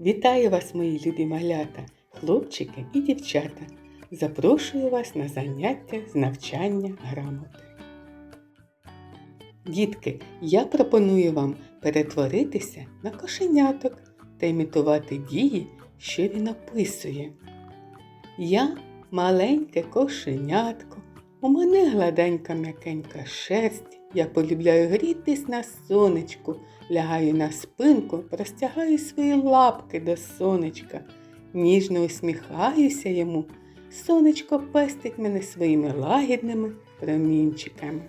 Вітаю вас, мої любі малята, хлопчики і дівчата. Запрошую вас на заняття з навчання грамоти. Дітки, я пропоную вам перетворитися на кошеняток та імітувати дії, що він описує. Я маленьке кошенятко, у мене гладенька м'якенька шерсть, я полюбляю грітись на сонечку, лягаю на спинку, простягаю свої лапки до сонечка, ніжно усміхаюся йому. Сонечко пестить мене своїми лагідними промінчиками.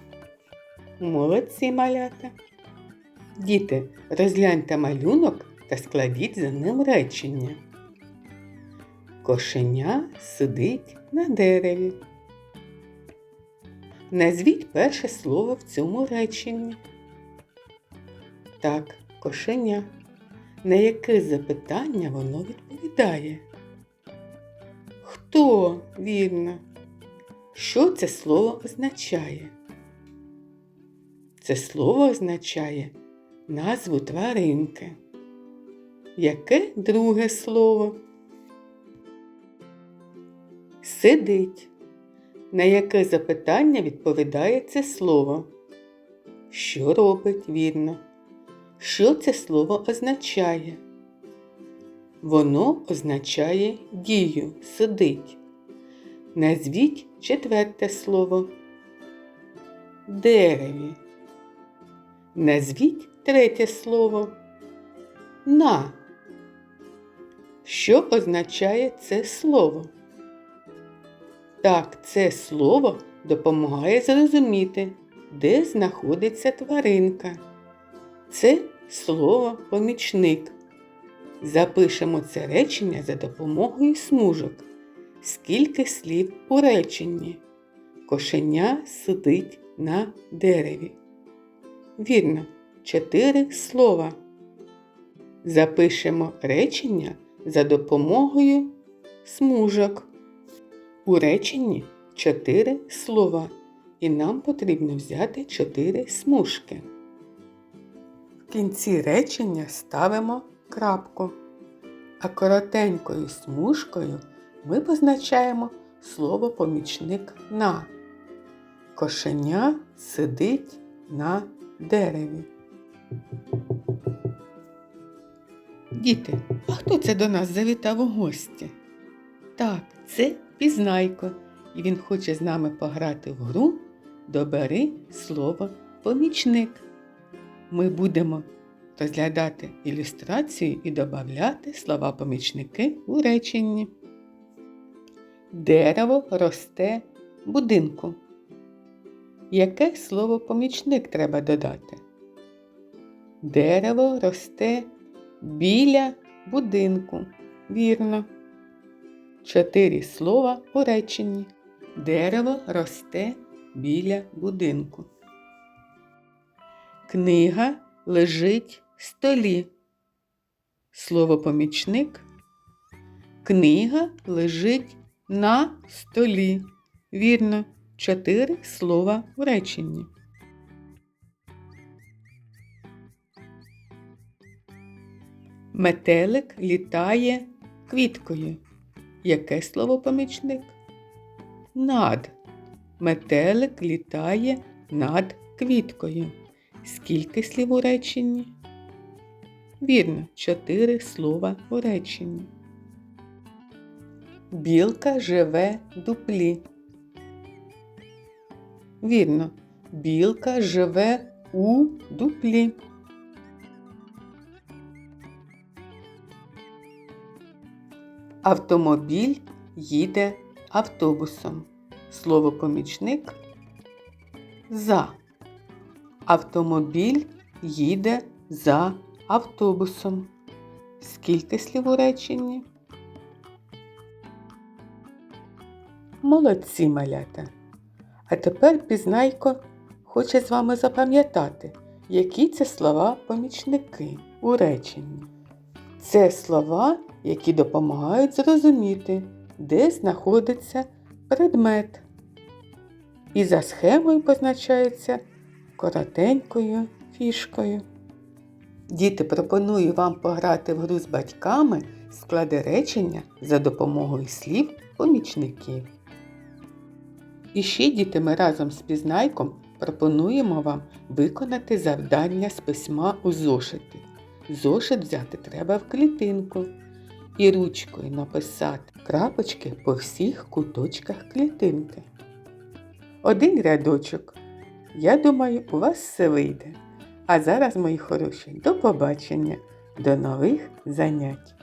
Молодці малята. Діти, розгляньте малюнок та складіть за ним речення. Кошеня сидить на дереві. Назвіть перше слово в цьому реченні. Так, кошеня. На яке запитання воно відповідає? Хто вірно? Що це слово означає? Це слово означає назву тваринки. Яке друге слово? Сидить. На яке запитання відповідає це слово? Що робить вірно? Що це слово означає? Воно означає дію, сидить. Назвіть четверте слово. Дереві. Назвіть третє слово. На. Що означає це слово? Так, це слово допомагає зрозуміти, де знаходиться тваринка. Це слово помічник. Запишемо це речення за допомогою смужок. Скільки слів у реченні? Кошеня сидить на дереві. Вірно, чотири слова. Запишемо речення за допомогою смужок. У реченні чотири слова, і нам потрібно взяти чотири смужки. В кінці речення ставимо крапку, а коротенькою смужкою ми позначаємо слово помічник на. Кошеня сидить на дереві. Діти, а хто це до нас завітав у гості? Так, це Пізнайко, і він хоче з нами пограти в гру Добери слово помічник. Ми будемо розглядати ілюстрацію і додати слова помічники у реченні. Дерево росте будинку. Яке слово помічник треба додати? Дерево росте біля будинку. Вірно. Чотири слова у реченні. Дерево росте біля будинку. Книга лежить в столі. Слово помічник. Книга лежить на столі. Вірно, чотири слова в реченні. Метелик літає квіткою. Яке слово помічник? Над. Метелик літає над квіткою. Скільки слів у реченні? Вірно, чотири слова у реченні. Білка живе дуплі. Вірно, білка живе у дуплі. Автомобіль їде автобусом. Слово помічник за. Автомобіль їде за автобусом. Скільки слів у реченні? Молодці малята. А тепер пізнайко хоче з вами запам'ятати, які це слова помічники у реченні. Це слова, які допомагають зрозуміти, де знаходиться предмет. І за схемою позначаються коротенькою фішкою. Діти, пропоную вам пограти в гру з батьками склади речення за допомогою слів помічників. І ще, діти, ми разом з пізнайком пропонуємо вам виконати завдання з письма у зошиті. Зошит взяти треба в клітинку і ручкою написати крапочки по всіх куточках клітинки. Один рядочок. Я думаю, у вас все вийде. А зараз, мої хороші, до побачення, до нових занять.